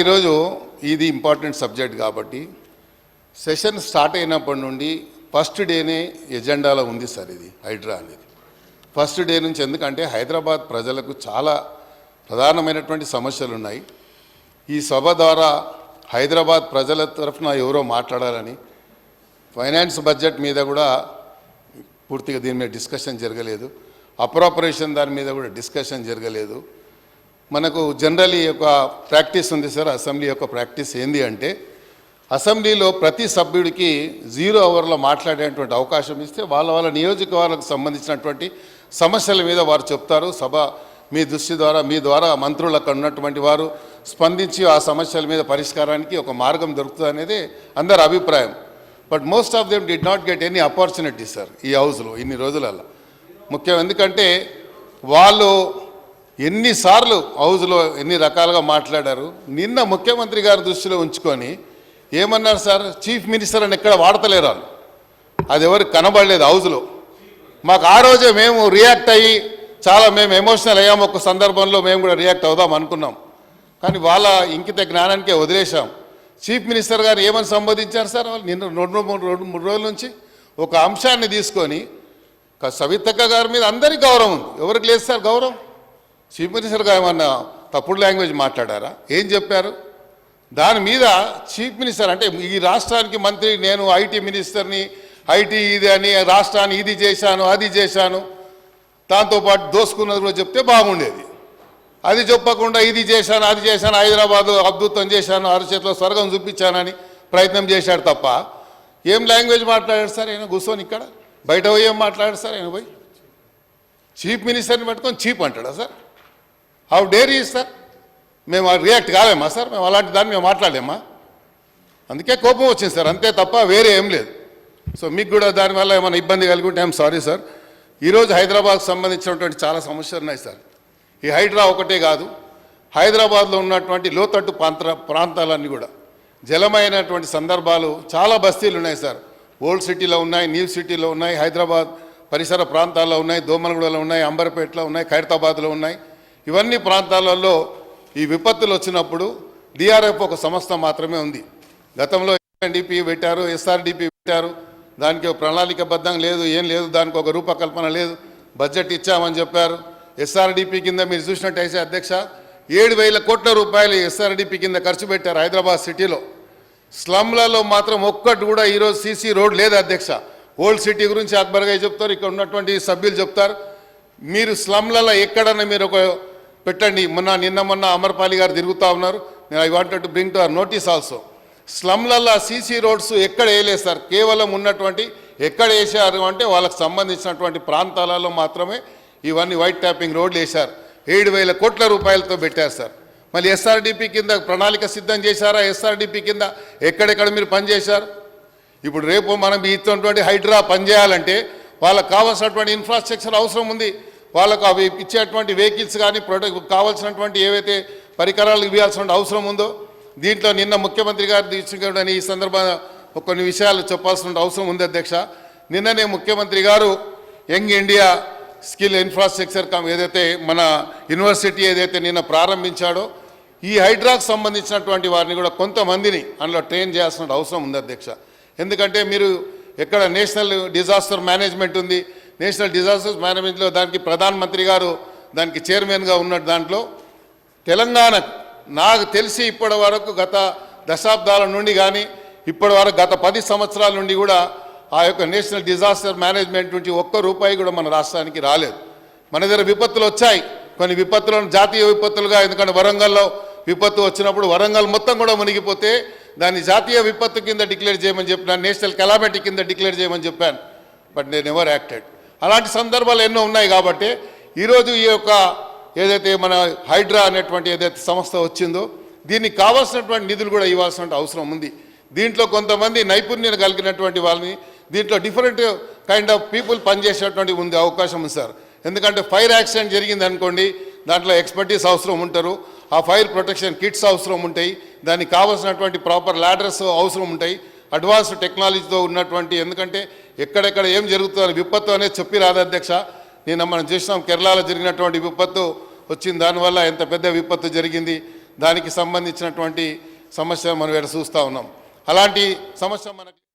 ఈరోజు ఇది important subject కాబట్టి సెషన్ స్టార్ట్ అయినప్పటి నుండి ఫస్ట్ డేనే ఎజెండాలో ఉంది సార్ ఇది హైడ్రా అనేది. ఫస్ట్ డే నుంచి ఎందుకంటే హైదరాబాద్ ప్రజలకు చాలా ప్రధానమైనటువంటి సమస్యలు ఉన్నాయి. ఈ సభ ద్వారా హైదరాబాద్ ప్రజల తరఫున ఎవరో మాట్లాడాలని ఫైనాన్స్ బడ్జెట్ మీద కూడా పూర్తిగా దీని మీద డిస్కషన్ జరగలేదు. అప్రాపరేషన్ దాని మీద కూడా డిస్కషన్ జరగలేదు. మనకు జనరల్ యొక్క ప్రాక్టీస్ ఉంది సార్ అసెంబ్లీ యొక్క ప్రాక్టీస్ ఏంది అంటే అసెంబ్లీలో ప్రతి సభ్యుడికి జీరో అవర్లో మాట్లాడేటువంటి అవకాశం ఇస్తే వాళ్ళ వాళ్ళ నియోజకవర్గాలకు సంబంధించినటువంటి సమస్యల మీద వారు చెప్తారు. సభ మీ దృష్టి ద్వారా మీ ద్వారా మంత్రులకు ఉన్నటువంటి వారు స్పందించి ఆ సమస్యల మీద పరిష్కారానికి ఒక మార్గం దొరుకుతుంది అనేది అందరి అభిప్రాయం. But most of them did not get any opportunity sir ఈ హౌస్లో ఇన్ని రోజులలో ముఖ్యం ఎందుకంటే వాళ్ళు ఎన్నిసార్లు హౌజ్లో ఎన్ని రకాలుగా మాట్లాడారు నిన్న ముఖ్యమంత్రి గారి దృష్టిలో ఉంచుకొని ఏమన్నారు సార్? చీఫ్ మినిస్టర్ అని ఎక్కడ వాడతలేరు వాళ్ళు. అది ఎవరికి కనబడలేదు హౌజ్లో. మాకు ఆ రోజే మేము రియాక్ట్ అయ్యి చాలా మేము ఎమోషనల్ అయ్యాము ఒక సందర్భంలో మేము కూడా రియాక్ట్ అవుదాం అనుకున్నాం. కానీ వాళ్ళ ఇంకిత జ్ఞానానికే వదిలేశాం. చీఫ్ మినిస్టర్ గారు ఏమని సంబోధించారు సార్ వాళ్ళు? నిన్న రెండు మూడు రెండు మూడు రోజుల నుంచి ఒక అంశాన్ని తీసుకొని సవితక్క గారి మీద అందరికీ గౌరవం ఉంది. ఎవరికి లేదు సార్ గౌరవం? చీఫ్ మినిస్టర్గా ఏమన్నా తప్పుడు లాంగ్వేజ్ మాట్లాడారా? ఏం చెప్పారు? దాని మీద చీఫ్ మినిస్టర్ అంటే ఈ రాష్ట్రానికి మంత్రి నేను ఐటీ మినిస్టర్ని ఐటీ ఇది అని రాష్ట్రాన్ని ఇది చేశాను అది చేశాను. దాంతోపాటు దోసుకున్నది కూడా చెప్తే బాగుండేది. అది చెప్పకుండా ఇది చేశాను అది చేశాను హైదరాబాదు అద్భుతం చేశాను అరచేతిలో స్వర్గం చూపించానని ప్రయత్నం చేశాడు తప్ప ఏం లాంగ్వేజ్ మాట్లాడాడు సార్? ఆయన కూర్చొని ఇక్కడ? బయట పోయి ఏం మాట్లాడాడు సార్? ఆయన పోయి? చీఫ్ మినిస్టర్ని పట్టుకొని చీప్ అంటాడా సార్? హౌ డేర్ ఈ సార్ మేము రియాక్ట్ కాలేమా సార్ మేము అలాంటి దాన్ని మేము మాట్లాడలేమా? అందుకే కోపం వచ్చింది సార్ అంతే తప్ప వేరే ఏం లేదు. సో మీకు కూడా దానివల్ల ఏమైనా ఇబ్బంది కలిగి ఉంటే ఐఎమ్ సారీ సార్ ఈరోజు హైదరాబాద్కు సంబంధించినటువంటి చాలా సమస్యలు ఉన్నాయి సార్ ఈ హైడ్రా ఒకటే కాదు. హైదరాబాద్లో ఉన్నటువంటి లోతట్టు ప్రాంత ప్రాంతాలన్నీ కూడా జలమైనటువంటి సందర్భాలు చాలా బస్తీలు ఉన్నాయి సార్ ఓల్డ్ సిటీలో ఉన్నాయి న్యూ సిటీలో ఉన్నాయి హైదరాబాద్ పరిసర ప్రాంతాల్లో ఉన్నాయి దోమలగూడలో ఉన్నాయి అంబర్పేటలో ఉన్నాయి ఖైరతాబాద్లో ఉన్నాయి. ఇవన్నీ ప్రాంతాలలో ఈ విపత్తులు వచ్చినప్పుడు డిఆర్ఎఫ్ ఒక సంస్థ మాత్రమే ఉంది. గతంలో ఎన్డీపీ పెట్టారు ఎస్ఆర్డిపి పెట్టారు. దానికి ఒక ప్రణాళికబద్ధం లేదు ఏం లేదు దానికి ఒక రూపకల్పన లేదు. బడ్జెట్ ఇచ్చామని చెప్పారు. ఎస్ఆర్డిపి కింద మీరు చూసినట్టయితే అధ్యక్ష ఏడు వేల కోట్ల రూపాయలు ఎస్ఆర్డిపి కింద ఖర్చు పెట్టారు హైదరాబాద్ సిటీలో. స్లమ్లలో మాత్రం ఒక్కటి కూడా ఈరోజు సీసీ రోడ్ లేదు అధ్యక్ష. ఓల్డ్ సిటీ గురించి అక్బర్గా చెప్తారు ఇక్కడ ఉన్నటువంటి సభ్యులు చెప్తారు. మీరు స్లమ్లలో ఎక్కడన్నా మీరు ఒక పెట్టండి. మొన్న నిన్న మొన్న అమర్పాలి గారు తిరుగుతూ ఉన్నారు. నేను I wanted to bring to our notice also స్లమ్లలో CC roads ఎక్కడ వేయలేదు సార్. కేవలం ఉన్నటువంటి ఎక్కడ వేసారు అంటే వాళ్ళకు సంబంధించినటువంటి ప్రాంతాలలో మాత్రమే ఇవన్నీ వైట్ ట్యాపింగ్ రోడ్లు వేశారు. ఏడు వేల కోట్ల రూపాయలతో పెట్టారు సార్. మళ్ళీ ఎస్ఆర్డిపి కింద ప్రణాళిక సిద్ధం చేశారా? ఎస్ఆర్డిపి కింద ఎక్కడెక్కడ మీరు పనిచేశారు? ఇప్పుడు రేపు మనం ఇచ్చినటువంటి హైడ్రా పనిచేయాలంటే వాళ్ళకి కావాల్సినటువంటి ఇన్ఫ్రాస్ట్రక్చర్ అవసరం ఉంది. వాళ్ళకు అవి ఇచ్చేటువంటి వెహికల్స్ కానీ ప్రొడక్ట్ కావాల్సినటువంటి ఏవైతే పరికరాలు ఇవ్వాల్సిన అవసరం ఉందో దీంట్లో నిన్న ముఖ్యమంత్రి గారు తీసుకుని ఈ సందర్భంగా కొన్ని విషయాలు చెప్పాల్సిన అవసరం ఉంది అధ్యక్ష. నిన్ననే ముఖ్యమంత్రి గారు young India skill infrastructure cum ఏదైతే మన యూనివర్సిటీ ఏదైతే నిన్న ప్రారంభించాడో ఈ హైడ్రాకు సంబంధించినటువంటి వారిని కూడా కొంతమందిని అందులో ట్రైన్ చేయాల్సిన అవసరం ఉంది అధ్యక్ష. ఎందుకంటే మీరు ఎక్కడ నేషనల్ డిజాస్టర్ మేనేజ్మెంట్ ఉంది నేషనల్ డిజాస్టర్స్ మేనేజ్మెంట్లో దానికి ప్రధానమంత్రి గారు దానికి చైర్మన్గా ఉన్న దాంట్లో తెలంగాణ నాకు తెలిసి ఇప్పటి వరకు గత దశాబ్దాల నుండి కానీ ఇప్పటి వరకు గత పది సంవత్సరాల నుండి కూడా ఆ యొక్క నేషనల్ డిజాస్టర్ మేనేజ్మెంట్ నుంచి ఒక్క రూపాయి కూడా మన రాష్ట్రానికి రాలేదు. మన దగ్గర విపత్తులు వచ్చాయి. కొన్ని విపత్తులను జాతీయ విపత్తులుగా ఎందుకంటే వరంగల్లో విపత్తు వచ్చినప్పుడు వరంగల్ మొత్తం కూడా మునిగిపోతే దాన్ని జాతీయ విపత్తు కింద డిక్లేర్ చేయమని చెప్పినాను నేషనల్ కెలామిటీ కింద డిక్లేర్ చేయమని చెప్పాను. బట్ నేను ఎవర్ యాక్టెడ్. అలాంటి సందర్భాలు ఎన్నో ఉన్నాయి కాబట్టి ఈరోజు ఈ యొక్క ఏదైతే మన హైడ్రా అనేటువంటి ఏదైతే సంస్థ వచ్చిందో దీనికి కావాల్సినటువంటి నిధులు కూడా ఇవ్వాల్సిన అవసరం ఉంది. దీంట్లో కొంతమంది నైపుణ్యం కలిగినటువంటి వాళ్ళని దీంట్లో డిఫరెంట్ కైండ్ ఆఫ్ పీపుల్ పనిచేసేటువంటి ఉంది అవకాశం ఉంది సార్. ఎందుకంటే ఫైర్ యాక్సిడెంట్ జరిగింది అనుకోండి దాంట్లో ఎక్స్పర్టీస్ అవసరం ఉంటారు. ఆ ఫైర్ ప్రొటెక్షన్ కిట్స్ అవసరం ఉంటాయి. దానికి కావాల్సినటువంటి ప్రాపర్ లాడర్స్ అవసరం ఉంటాయి. అడ్వాన్స్డ్ టెక్నాలజీతో ఉన్నటువంటి ఎందుకంటే ఎక్కడెక్కడ ఏం జరుగుతుందో విపత్తు అనేది చెప్పి రాదు అధ్యక్ష. నిన్న మనం చూసినాం కేరళలో జరిగినటువంటి విపత్తు వచ్చింది దానివల్ల ఎంత పెద్ద విపత్తు జరిగింది దానికి సంబంధించినటువంటి సమస్య మనం ఇక్కడ చూస్తూ ఉన్నాం. అలాంటి సమస్య మనకి